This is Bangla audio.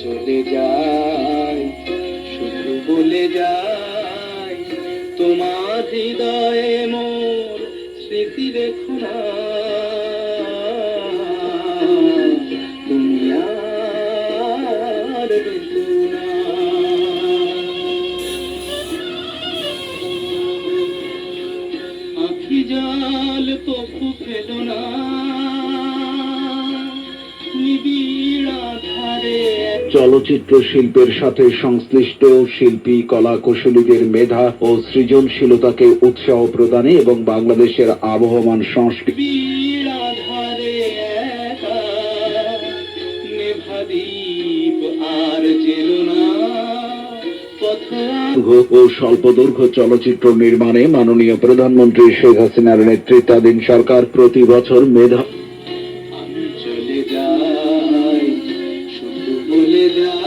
চলে যায় শুধু বলে যায়। তোমার হৃদয়ে মোর স্মৃতি দেখো না। আখি জাল কপু ফেলো না। চলচ্চিত্র শিল্পের সাথে সংশ্লিষ্ট শিল্পী কলা কৌশলীদের মেধা ও সৃজনশীলতাকে উৎসাহ প্রদানে এবং বাংলাদেশের আবহমান সংস্কৃতি ও স্বল্পদৈর্ঘ্য চলচ্চিত্র নির্মাণে মাননীয় প্রধানমন্ত্রী শেখ হাসিনার নেতৃত্বাধীন সরকার প্রতি বছর মেধা শুধু